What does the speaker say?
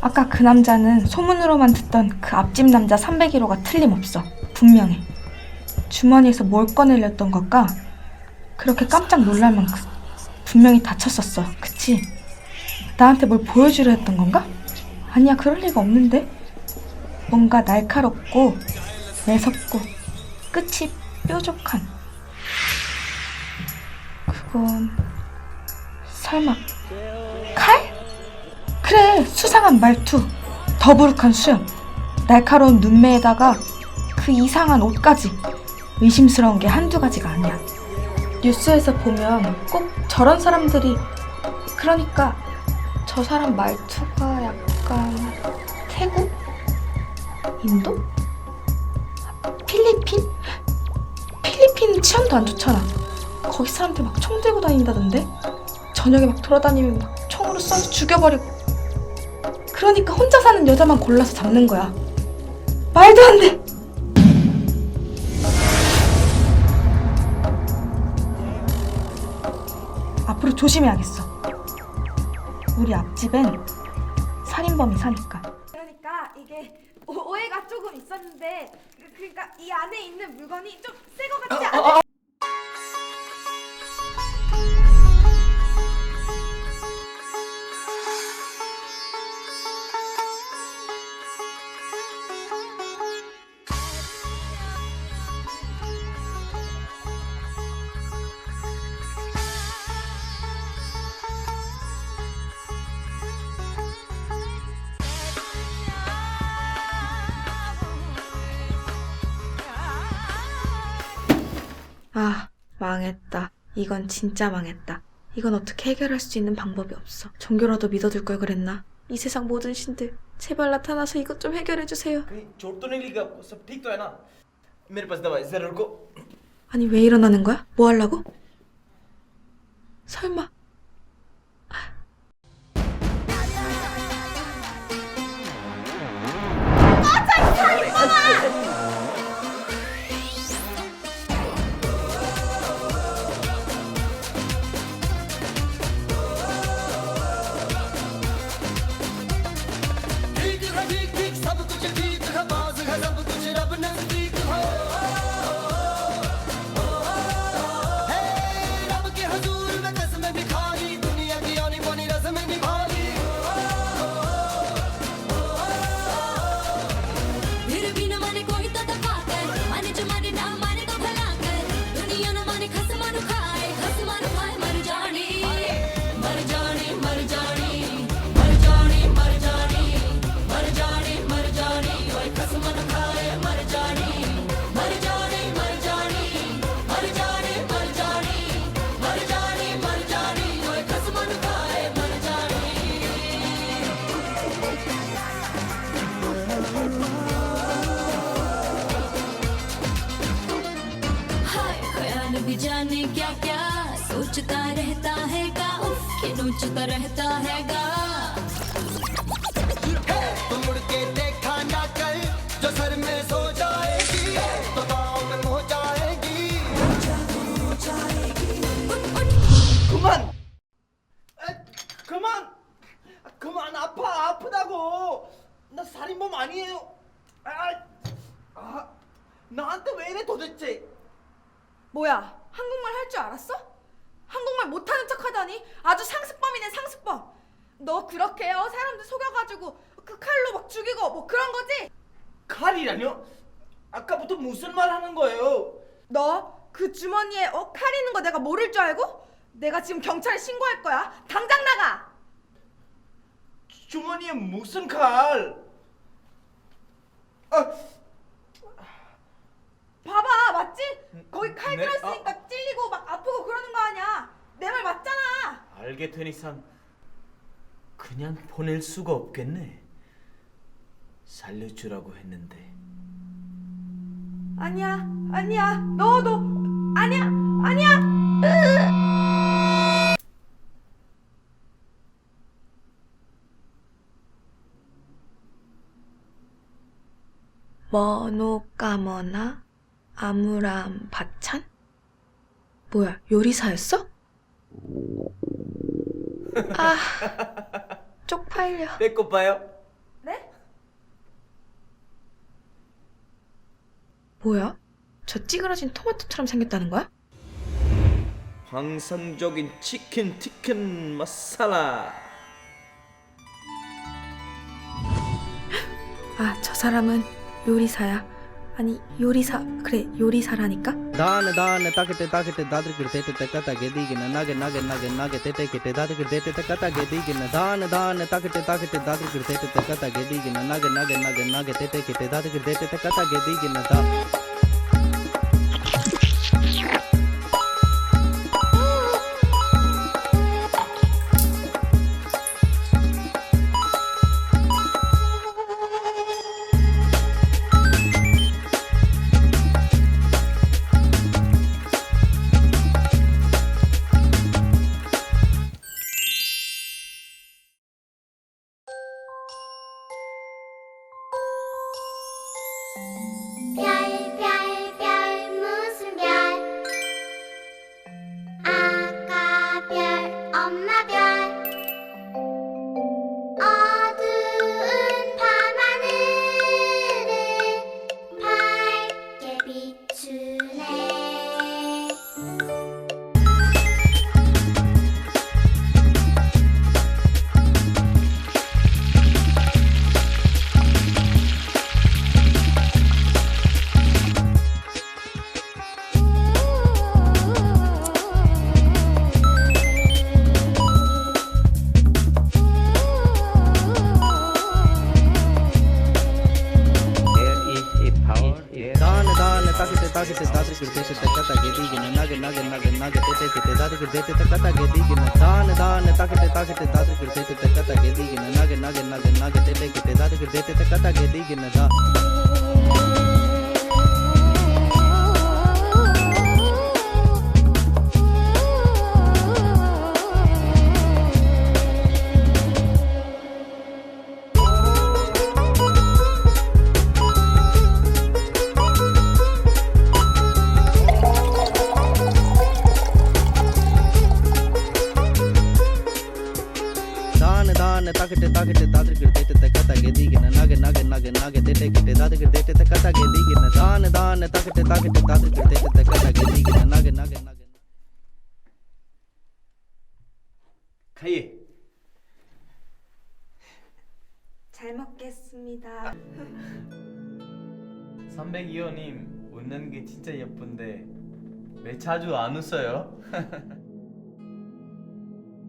아까 그 남자는 소문으로만 듣던 그 앞집 남자 301호가 틀림없어. 분명해. 주머니에서 뭘 꺼내려던 걸까? 그렇게 깜짝 놀랄 만큼 분명히 다쳤었어. 그치? 나한테 뭘 보여주려 했던 건가? 아니야, 그럴 리가 없는데. 뭔가 날카롭고 매섭고 끝이 뾰족한. 그건 설마 칼? 그래, 수상한 말투, 더부룩한 수염, 날카로운 눈매에다가 그 이상한 옷까지 의심스러운 게 한두 가지가 아니야. 뉴스에서 보면 꼭 저런 사람들이 그러니까 저 사람 말투가 약간 태국? 인도? 필리핀? 필리핀 치안도 안 좋잖아. 거기 사람들 막 총 들고 다닌다던데? 저녁에 막 돌아다니면 막 총으로 쏴서 죽여버리고. 그러니까 혼자 사는 여자만 골라서 잡는 거야. 말도 안 돼! 앞으로 조심해야겠어. 우리 앞집엔 살인범이 사니까. 그러니까 이게 오- 오해가 조금 있었는데 그- 그러니까 이 안에 있는 물건이 좀 새 거 같지 않아? 아, 망했다. 이건 진짜 망했다. 이건 어떻게 해결할 수 있는 방법이 없어. 종교라도 믿어둘 걸 그랬나? 이 세상 모든 신들 제발 나타나서 이것 좀 해결해 주세요. 아니 왜 일어나는 거야? 뭐 하려고? 설마 क्या क्या सोचता रहता है गा उफ के नोचता रहता है गा तो मुड़ के देखा ना कर जो सर में सो जाएगी तो पाँव में हो जाएगी 그만 아, 그만 아, 그만 아파 아프다고 나 살인범 아니에요 아, 아 나한테 왜 이래 도대체 뭐야 한국말 할 줄 알았어? 한국말 못하는 척하다니 아주 상습범이네 상습범. 너 그렇게 요 사람들 속여가지고 그 칼로 막 죽이고 뭐 그런 거지? 칼이라뇨 아까부터 무슨 말 하는 거예요 너 그 주머니에 어, 칼 있는 거 내가 모를 줄 알고? 내가 지금 경찰에 신고할 거야. 당장 나가. 주머니에 무슨 칼 아, 봐봐 맞지? 거기 칼 네? 들었으니까 찔리고 막 아프고 그러는 거 아니야. 내 말 맞잖아. 알게 된 이상 그냥 보낼 수가 없겠네. 살려주라고 했는데 아니야 아니야 너도 아니야 아니야. 머노까머나 아무람 바찬? 뭐야, 요리사였어? 아, 쪽팔려. 배꼽 봐요. 네? 뭐야? 저 찌그러진 토마토처럼 생겼다는 거야? 환상적인 치킨 티킨 마살라. 아, 저 사람은 요리사야. 아니 요리사 그래 요리사라니까? 다네 다네 따게테 따게테 다들 테테테 까타게디기나 나게 나게 나게 나게 테테게테 다들길 테테테 까타게디기나 다네 다네 따게테 따게테 다들 테테테 까타게디기나 나게 나게 나게 나게 테테게테 다들길 테테테 까타게디기나 다 करते से तक तक गेदी गिनना गिनना गिनना गिनना गते ते गते दाद गिरदे से तक तक गेदी गिनना दान दान तक ते तक ते, दाद करते से तक तक गेदी गिनना गिनना गिनना गिनना गते ते गते दाद गिरदे से तक तक गेदी गिनना தானு தானு தகட்டு தகட்டு தாத்திருக்கு தேட்டத்தை கத்தா கெதிக்கின நக நக நக நக தேட்டை கிட்டு தாத்துக்கு தேட்டத்தை கத்தா கெதிக்கின தானு தானு தகட்டு தகட்டு தாத்திருக்கு தேட்டத்தை கத்தா கெதிக்கின நக நக நக 가예. 잘 먹겠습니다. 선배기호님 웃는 게 진짜 예쁜데 왜 자주 안 웃어요?